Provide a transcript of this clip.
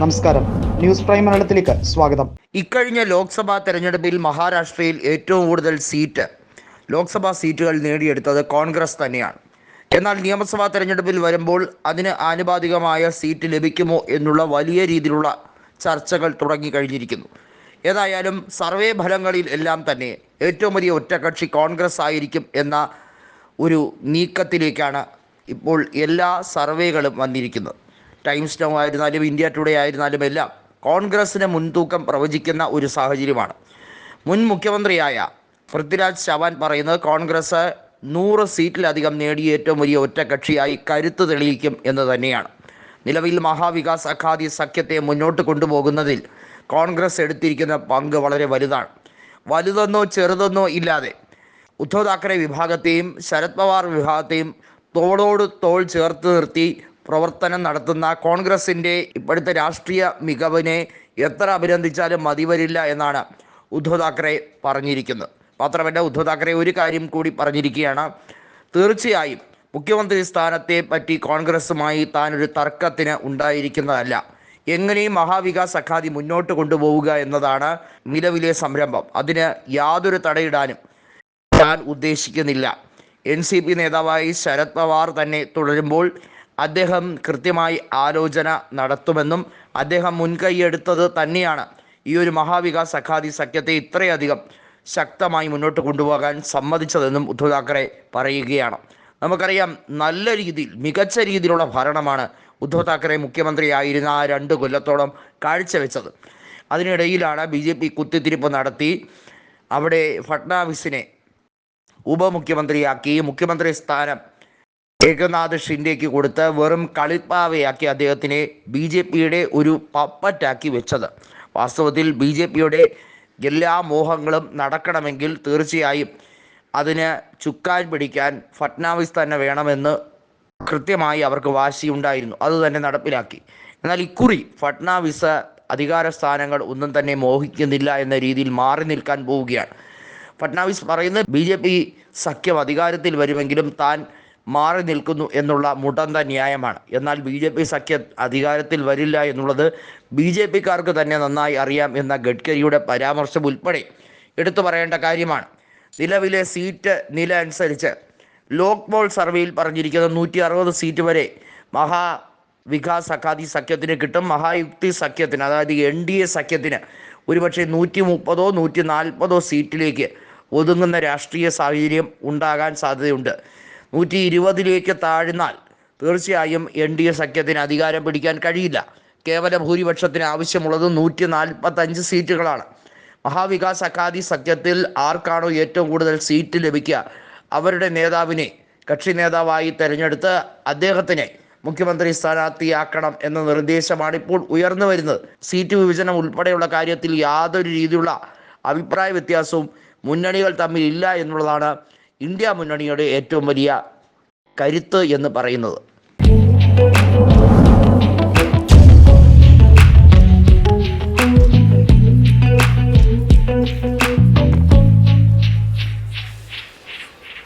നമസ്കാരം. News prime മലയാളത്തിലേക്ക് സ്വാഗതം. ഇക്കഴിഞ്ഞ ലോക്സഭാ തെരഞ്ഞെടുപ്പിൽ മഹാരാഷ്ട്രയിൽ ഏറ്റവും കൂടുതൽ സീറ്റ് ലോക്സഭാ സീറ്റുകൾ നേടിയെടുത്തത് കോൺഗ്രസ് തന്നെയാണ്. എന്നാൽ നിയമസഭാ തെരഞ്ഞെടുപ്പിൽ വരുമ്പോൾ അതിന് ആനുപാതികമായ സീറ്റ് ലഭിക്കുമോ എന്നുള്ള വലിയ രീതിയിലുള്ള ചർച്ചകൾ തുടങ്ങിക്കഴിഞ്ഞിരിക്കുന്നു ഏതായാലും സർവേ ഫലങ്ങളിൽ എല്ലാം തന്നെ ഏറ്റവും വലിയ ഒറ്റകക്ഷി കോൺഗ്രസ് ആയിരിക്കും എന്ന ഒരു നീക്കത്തിലേക്കാണ് ഇപ്പോൾ എല്ലാ സർവേകളും വന്നിരിക്കുന്നത്. ടൈംസ് നൗ ആയിരുന്നാലും ഇന്ത്യ ടുഡേ ആയിരുന്നാലും എല്ലാം കോൺഗ്രസിന് മുൻതൂക്കം പ്രവചിക്കുന്ന ഒരു സാഹചര്യമാണ്. മുൻ മുഖ്യമന്ത്രിയായ പൃഥ്വിരാജ് ചവാൻ പറയുന്നത് കോൺഗ്രസ് നൂറ് സീറ്റിലധികം നേടിയ ഏറ്റവും വലിയ ഒറ്റകക്ഷിയായി കരുത്ത് തെളിയിക്കും എന്ന് തന്നെയാണ്. നിലവിൽ മഹാവികാസ് അഖാദി സഖ്യത്തെ മുന്നോട്ട് കൊണ്ടുപോകുന്നതിൽ കോൺഗ്രസ് എടുത്തിരിക്കുന്ന പങ്ക് വളരെ വലുതാണ്. വലുതെന്നോ ചെറുതെന്നോ ഇല്ലാതെ ഉദ്ധവ് താക്കറെ വിഭാഗത്തെയും ശരത് പവാർ വിഭാഗത്തെയും തോളോട് തോൾ ചേർത്ത് നിർത്തി പ്രവർത്തനം നടത്തുന്ന കോൺഗ്രസിന്റെ ഇപ്പോഴത്തെ രാഷ്ട്രീയ മികവിനെ എത്ര അഭിനന്ദിച്ചാലും മതി വരില്ല എന്നാണ് ഉദ്ധവ് താക്കറെ പറഞ്ഞിരിക്കുന്നത്. മാത്രമല്ല ഉദ്ധവ് താക്കറെ ഒരു കാര്യം കൂടി പറഞ്ഞിരിക്കുകയാണ്. തീർച്ചയായും മുഖ്യമന്ത്രി സ്ഥാനത്തെ പറ്റി കോൺഗ്രസുമായി താൻ ഒരു തർക്കത്തിന് ഉണ്ടായിരിക്കുന്നതല്ല. എങ്ങനെയും മഹാവികാസ് അഖാദി മുന്നോട്ട് കൊണ്ടുപോവുക എന്നതാണ് നിലവിലെ സംരംഭം. അതിന് യാതൊരു തടയിടാനും ഞാൻ ഉദ്ദേശിക്കുന്നില്ല. എൻ സി പി നേതാവായി ശരത് പവാർ തന്നെ തുടരുമ്പോൾ അദ്ദേഹം കൃത്യമായി ആലോചന നടത്തുമെന്നും അദ്ദേഹം മുൻകൈയെടുത്തത് തന്നെയാണ്. ഈ ഒരു മഹാവികാസ് അഖാദി സഖ്യത്തെ ഇത്രയധികം ശക്തമായി മുന്നോട്ട് കൊണ്ടുപോകാൻ സമ്മതിച്ചതെന്നും ഉദ്ധവ് താക്കറെ പറയുകയാണ്. നമുക്കറിയാം നല്ല രീതിയിൽ മികച്ച രീതിയിലുള്ള ഭരണമാണ് ഉദ്ധവ് താക്കറെ മുഖ്യമന്ത്രിയായിരുന്ന ആ രണ്ട് കൊല്ലത്തോളം കാഴ്ചവെച്ചത്. അതിനിടയിലാണ് ബി ജെ പി കുത്തിത്തിരിപ്പ് നടത്തി അവിടെ ഫട്നാവിസിനെ ഉപമുഖ്യമന്ത്രിയാക്കി മുഖ്യമന്ത്രി സ്ഥാനം ഏകനാഥ് ഷിൻഡേക്ക് കൊടുത്ത് വെറും കളിപ്പാവയാക്കി അദ്ദേഹത്തിനെ ബി ജെ പിയുടെ ഒരു പപ്പറ്റാക്കി വെച്ചത്. വാസ്തവത്തിൽ ബി ജെ പിയുടെ എല്ലാ മോഹങ്ങളും നടക്കണമെങ്കിൽ തീർച്ചയായും അതിന് ചുക്കാൻ പിടിക്കാൻ ഫട്നാവിസ് തന്നെ വേണമെന്ന് കൃത്യമായി അവർക്ക് വാശിയുണ്ടായിരുന്നു. അത് തന്നെ നടപ്പിലാക്കി. എന്നാൽ ഇക്കുറി ഫട്നാവിസ് അധികാര സ്ഥാനങ്ങൾ ഒന്നും തന്നെ മോഹിക്കുന്നില്ല എന്ന രീതിയിൽ മാറി നിൽക്കാൻ പോവുകയാണ്. ഫട്നാവിസ് പറയുന്നത് ബി സഖ്യം അധികാരത്തിൽ വരുമെങ്കിലും താൻ മാറി നിൽക്കുന്നു എന്നുള്ള മുടന്ത ന്യായമാണ്. എന്നാൽ ബി ജെ പി സഖ്യം അധികാരത്തിൽ വരില്ല എന്നുള്ളത് ബി ജെ പിക്കാർക്ക് തന്നെ നന്നായി അറിയാം എന്ന ഗഡ്കരിയുടെ പരാമർശം ഉൾപ്പെടെ എടുത്തു പറയേണ്ട കാര്യമാണ്. നിലവിലെ സീറ്റ് നില അനുസരിച്ച് ലോക് ബോൾ സർവേയിൽ പറഞ്ഞിരിക്കുന്ന നൂറ്റി അറുപത് സീറ്റ് വരെ മഹാ വികാസ് അഖാദി സഖ്യത്തിന് കിട്ടും. മഹായുക്തി സഖ്യത്തിന് അതായത് എൻ ഡി എ സഖ്യത്തിന് ഒരുപക്ഷെ നൂറ്റി മുപ്പതോ നൂറ്റി നാൽപ്പതോ സീറ്റിലേക്ക് ഒതുങ്ങുന്ന രാഷ്ട്രീയ സാഹചര്യം ഉണ്ടാകാൻ സാധ്യതയുണ്ട്. നൂറ്റി ഇരുപതിലേക്ക് താഴ്ന്നാൽ തീർച്ചയായും എൻ ഡി എ സഖ്യത്തിന് അധികാരം പിടിക്കാൻ കഴിയില്ല. കേവല ഭൂരിപക്ഷത്തിന് ആവശ്യമുള്ളത് നൂറ്റി നാൽപ്പത്തഞ്ച് സീറ്റുകളാണ്. മഹാവികാസ് അക്കാദി സഖ്യത്തിൽ ആർക്കാണോ ഏറ്റവും കൂടുതൽ സീറ്റ് ലഭിക്കുക? അവരുടെ നേതാവിനെ കക്ഷി നേതാവായി തെരഞ്ഞെടുത്ത് അദ്ദേഹത്തിനെ മുഖ്യമന്ത്രി സ്ഥാനാർത്ഥിയാക്കണം എന്ന നിർദ്ദേശമാണ് ഇപ്പോൾ ഉയർന്നു വരുന്നത്. സീറ്റ് വിഭജനം ഉൾപ്പെടെയുള്ള കാര്യത്തിൽ യാതൊരു രീതിയിലുള്ള അഭിപ്രായ വ്യത്യാസവും മുന്നണികൾ തമ്മിൽ ഇല്ല എന്നുള്ളതാണ് ഇന്ത്യ മുന്നണിയുടെ ഏറ്റവും വലിയ കരുത്ത് എന്ന് പറയുന്നത്.